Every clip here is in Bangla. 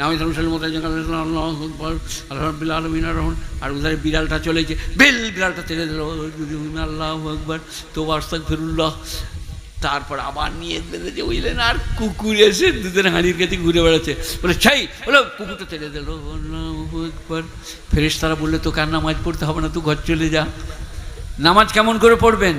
নামি ধর্মশালী মতো আল্লাহ আলমিন রহমান, আর উধারে বিড়ালটা চলেছে, বেল বিড়ালটা তেড়ে দিল। আল্লাহ একবার তো আস্তাক ফিরুল্লাহ তারপর আবার নিয়ে বেঁধেছে বুঝলেন আর কুকুর এসে দুধের হাঁড়ির কাছে ঘুরে বেড়াচ্ছে। বলে, ছাই! বলো, কুকুরটা তেড়ে দিল। একবার ফেরেস তারা বললে, তোকে আর নামাজ পড়তে হবে না, তুই ঘর চলে যা। নামাজ কেমন করে পড়বেন?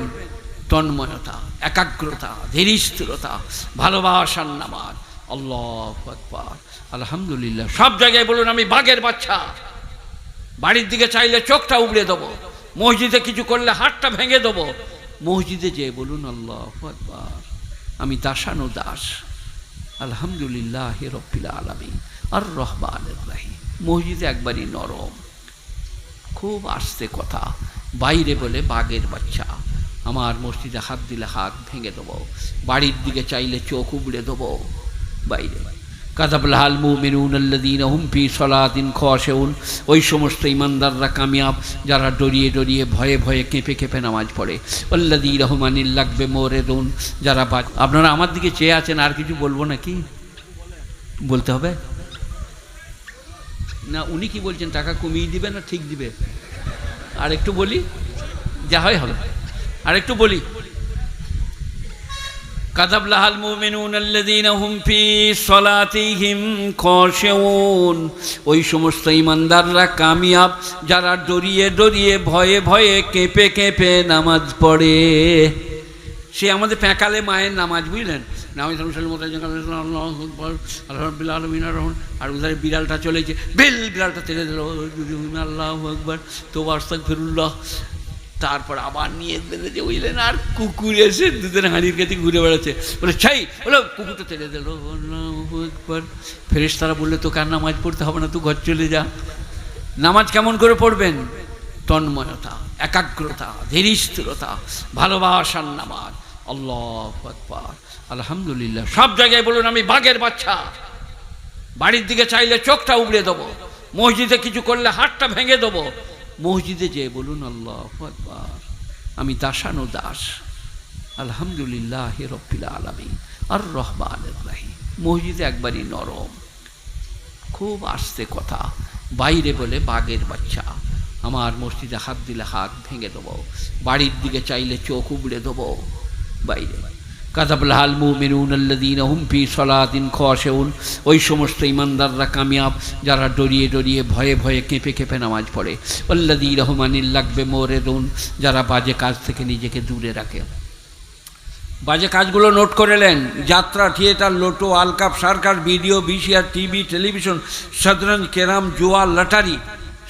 তন্ময়তা, একাগ্রতা, ধীরস্থিরতা, ভালোবাসার নামাজ। আল্লাহ আকবার। আলহামদুলিল্লাহ। সব জায়গায় বলুন, আমি বাঘের বাচ্চা। বাড়ির দিকে চাইলে চোখটা উগড়ে দেবো। মসজিদে কিছু করলে হাতটা ভেঙে দেবো। মসজিদে যেয়ে বলুন, আল্লাহ আমি দাসানো দাস। আলহামদুলিল্লাহ রব্বিল আলমী আর রহমান রাহি মসজিদে একবারই নরম। খুব আস্তে কথা। বাইরে বলে বাঘের বাচ্চা। আমার মসজিদে হাত দিলে হাত ভেঙে দেবো। বাড়ির দিকে চাইলে চোখ উবড়ে দেবো। বাইরে। কাদাবলাহাল মুমিনুন আল্লাদিন হুমফি সলাদিন খসেউন ওই সমস্ত ইমানদাররা কামিয়াব, যারা ডরিয়ে ডরিয়ে ভয়ে ভয়ে কেঁপে কেঁপে নামাজ পড়ে। আল্লাদি রহমানিল লাগবে মোরে রুন যারা বাজ, আপনারা আমার দিকে চেয়ে আছেন, আর কিছু বলব নাকি? বলতে হবে? না, উনি কি বলছেন, টাকা কমিয়ে দিবে না ঠিক দিবে? আর একটু বলি, যা হয় হবে। আর একটু বলি। কাদাব লাহাল মুমিনুন আল্লাযীনা হুম ফি সলাতিহিম খাশিউন ওই সমস্ত ইমানদাররা কামিয়াব যারা ডরিয়ে ডরিয়ে ভয়ে ভয়ে কেঁপে কেঁপে নামাজ পড়ে সে আমাদের প্যাঁকালে মায়ের নামাজ বুঝলেন নামি ধর্মশালী মতো আল্লাহ আলমিন রহমান আর উধারে বিড়ালটা চলেছে বেল বিড়ালটা তেড়ে দিল আল্লাহ একবার তো আস্তাক ফিরুল্লাহ তারপর আবার নিয়ে বেঁধেছে বুঝলেন আর কুকুর এসে দুধের হাঁড়ির কাছে ঘুরে বেড়াচ্ছে। বলে, ছাই! বলো, কুকুরটা তেড়ে দিল একবার ফেরেস তারা বললে, তোকে আর নামাজ পড়তে হবে না, তুই ঘর চলে যা। নামাজ কেমন করে পড়বেন? তন্ময়তা, একাগ্রতা, ধীরস্থিরতা, ভালোবাসার নামাজ। আল্লাহ আলহামদুলিল্লাহ! সব জায়গায় বলুন, আমি বাঘের বাচ্চা। বাড়ির দিকে চাইলে চোখটা উবড়ে দেবো। মসজিদে কিছু করলে হাতটা ভেঙে দেবো। মসজিদে যেয়ে বলুন, আল্লাহ আকবার, আমি দাসানো দাস। আলহামদুলিল্লাহ রব্বিল আলমী আর রহমান রাহি মসজিদে একবারই নরম। খুব আস্তে কথা। বাইরে বলে, বাঘের বাচ্চা, আমার মসজিদে হাত দিলে হাত ভেঙে দেবো। বাড়ির দিকে চাইলে চোখ উবড়ে দেবো। বাইরে। কাদাবলাহাল মুমিনুন আল্লাদিন হুমফি সলাদিন খসেউন ওই সমস্ত ইমানদাররা কামিয়াব, যারা ডরিয়ে ডরিয়ে ভয়ে ভয়ে কেঁপে কেঁপে নামাজ পড়ে। আল্লাদি রহমানিল লাগবে মোরে রুন যারা বাজে কাজ থেকে নিজেকে দূরে রাখে। বাজে কাজগুলো নোট করে নেন। যাত্রা, থিয়েটার, লোটো, আলকাপ সার্কার ভিডিও ভিসিআর টিভি, টেলিভিশন শতরঞ্জ কেরাম, জোয়া, লটারি,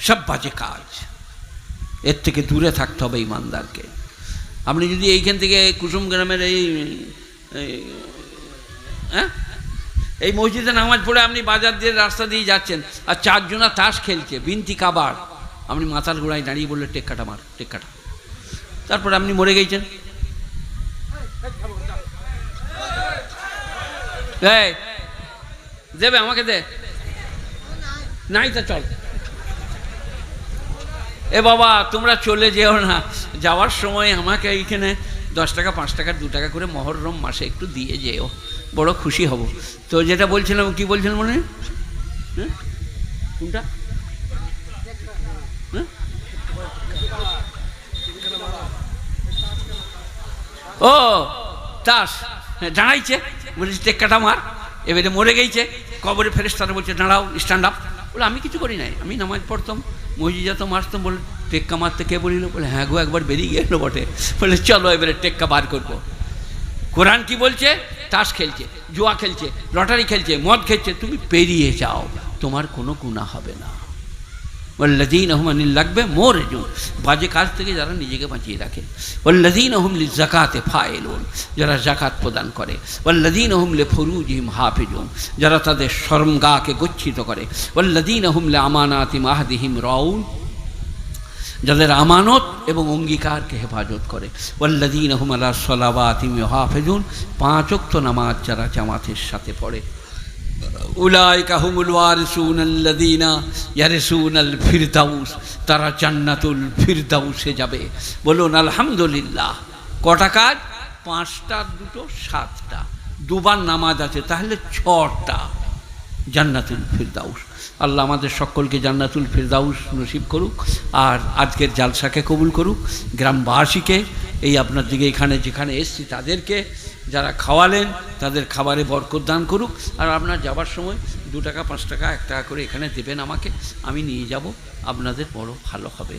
সব বাজে কাজ। এর থেকে দূরে থাকতে হবে ইমানদারকে। আপনি যদি এইখান থেকে কুসুম গ্রামের এই হ্যাঁ? এই মসজিদে নামাজ পড়ে আপনি বাজার দিয়ে রাস্তা দিয়ে যাচ্ছেন, আর চারজনা তাস খেলছে, বিনতি কাবার। আপনি মাথার গোড়ায় দাঁড়িয়ে বললে টেক্কাটা মার টেক্কাটা তারপরে আপনি মরে গেছেন। দেবে আমাকে দে। নাই তো চল। এ বাবা, তোমরা চলে যেও না। যাওয়ার সময় আমাকে এইখানে দশ টাকা, পাঁচ টাকা, দু টাকা করে মহরম মাসে একটু দিয়ে যেও। বড় খুশি হব। তো যেটা বলছিলাম, কি বলছিলাম মনে? হ্যাঁ? কোনটা? হ্যাঁ? ও তাস হ্যাঁ দাঁড়াইছে। বলেছি টেক্কাটা মার। এবারে মরে গেছে কবরে ফেরেস্তারা বলছে, দাঁড়াও স্ট্যান্ড আপ বলে, আমি কিছু করি নাই, আমি নামাজ পড়তাম। মসজিদ তো মারতাম বলে টেক্কা মারতে কে বলিল? বলে হ্যাঁ গো, একবার বেরিয়ে গেল বটে। বলে, চলো এবারে টেক্কা বার করব। কোরআন কি বলছে? তাস খেলছে, জুয়া খেলছে, লটারি খেলছে, মদ খেলছে, তুমি পেরিয়ে যাও, তোমার কোনো গুণা হবে না। ওল্লাদিন আহমানিল লাগবে মোর জুন বাজে কাজ থেকে যারা নিজেকে বাঁচিয়ে রাখে ওল্লাদিন আহমলি জাকাতে ফায়েলুন যারা জাকাত প্রদান করে ওল্লাদিন আহমলে ফরুজিম হাফিজুন যারা তাদের শরমগাকে গচ্ছিত করে ওল্লাদিন আহমলে আমানাতিম আহদিহিম রাউন যাদের আমানত এবং অঙ্গীকারকে হেফাজত করে ওল্লাদিন আহমালা সলাবাতিম হাফেজুন পাঁচক্ত নামাজ যারা জামাতের সাথে পড়ে ওয়ারিসুন ইয়ারিসুনাল ফিরদাউস, তারা জান্নাতুল ফিরদাউসে যাবে। বলুন, আলহামদুলিল্লাহ। কটা কাজ? পাঁচটা, দুটো, সাতটা। দুবার নামাজ আছে, তাহলে ছটা। জান্নাতুল ফিরদাউস। আল্লাহ আমাদের সকলকে জান্নাতুল ফিরদাউস নসিব করুক, আর আজকের জালসাকে কবুল করুক। গ্রামবাসীকে, এই আপনার দিকে এখানে যেখানে এসছি, তাদেরকে যারা খাওয়ালেন, তাদের খাবারে বরকত দান করুক। আর আপনার যাবার সময় দু টাকা, পাঁচ টাকা, এক টাকা করে এখানে দেবেন আমাকে, আমি নিয়ে যাব, আপনাদের বড় ভালো হবে।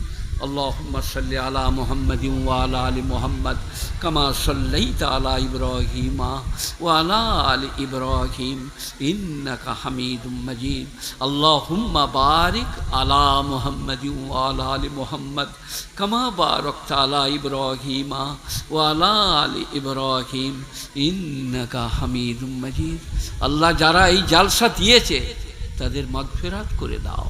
اللهم صل على محمد وعلى ال محمد كما صليت على ابراهيم وعلى ال ابراهيم انك حميد مجيد اللهم بارك على محمد وعلى ال محمد كما باركت على ابراهيم وعلى ال ابراهيم انك حميد مجيد আল্লাহ যারা এই জালসা দিয়েছে তাদের মাগফিরাত করে দাও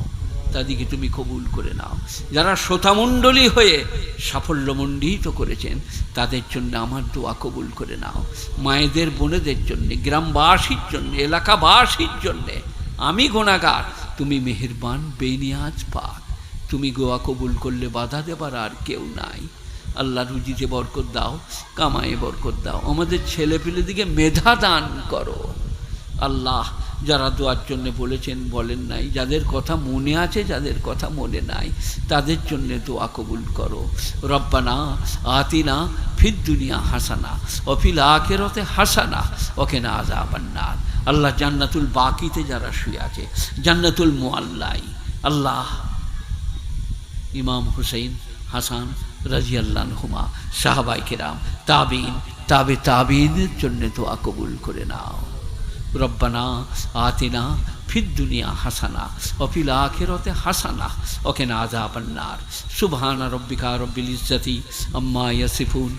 তাদেরকে তুমি কবুল করে নাও। যারা শ্রোতামণ্ডলী হয়ে সাফল্যমণ্ডিত করেছেন, তাদের জন্য আমার দোয়া কবুল করে নাও। মায়েদের, বোনেদের জন্যে, গ্রামবাসীর জন্যে, এলাকাবাসীর জন্যে আমি গোনাগার তুমি মেহেরবান বেনিয়াজ পাক। তুমি গোয়া কবুল করলে বাধা দেবার আর কেউ নাই। আল্লাহ রুজিতে বরকত দাও, কামায়ে বরকত দাও। আমাদের ছেলে দিকে মেধা দান করো। আল্লাহ, যারা দোয়ার জন্য বলেছেন, বলেন নাই। যাদের কথা মনে আছে, যাদের কথা মনে নাই, তাদের জন্য দোয়া কবুল করো। রব্বানা আতিনা ফির দুনিয়া হাসানা অফিল আখেরতে হাসানা ওকে না আজাবান্নার আল্লাহ জান্নাতুল বাকিতে যারা শুয়ে আছে, জান্নাতুল মোয়াল্লাই আল্লাহ, ইমাম হুসেন হাসান রাজি আল্লাহ হুমা সাহাবাই কেরাম তাবিন তাবে তাবিনের জন্য দোয়া কবুল করে নাও। রব্বানা আতিনা ফির দুনিয়া হাসানা অফিল আখেরতে হাসানা ওকে না আজাবান্নার সুবহানা রব্বিকা রব্বিল ইজ্জতি আম্মা ইয়াসিফুন,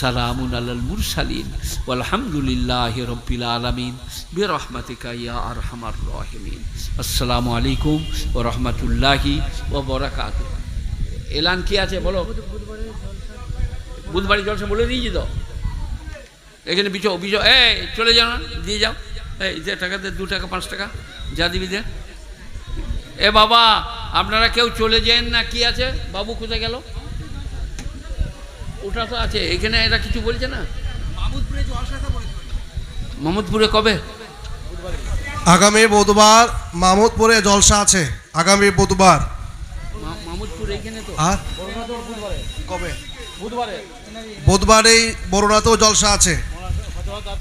সালামুন আলাল মুরসালিন আলহামদুলিল্লাহ রব্বিল আলামিন, বিরহমাতিকা ইয়া আরহামার রাহিমিন। আসসালামু আলাইকুম ওয়া রাহমাতুল্লাহি ওয়া বারাকাতুহু। এলান কি আছে বলো? বুধবারই জলসা বলে দিয়েছি তো এখানে বিচো বিচো এ চলে যাও দিয়ে যাও। এই যে টাকা দে দু টাকা পাঁচ টাকা যা দিবি দে। এ বাবা আপনারা কেউ চলে যান না কি আছে? বাবু কোথায় গেল? ওটা তো আছে এখানে এরা কিছু বলছে না? মোহাম্মদপুরে কবে? আগামী বুধবার মাহমুদপুরে জলসা আছে আগামী বুধবার। মা- মাহমুদপুর এখানে তো। আর? কবে? বুধবারেই বরুণাতেও জলসা আছে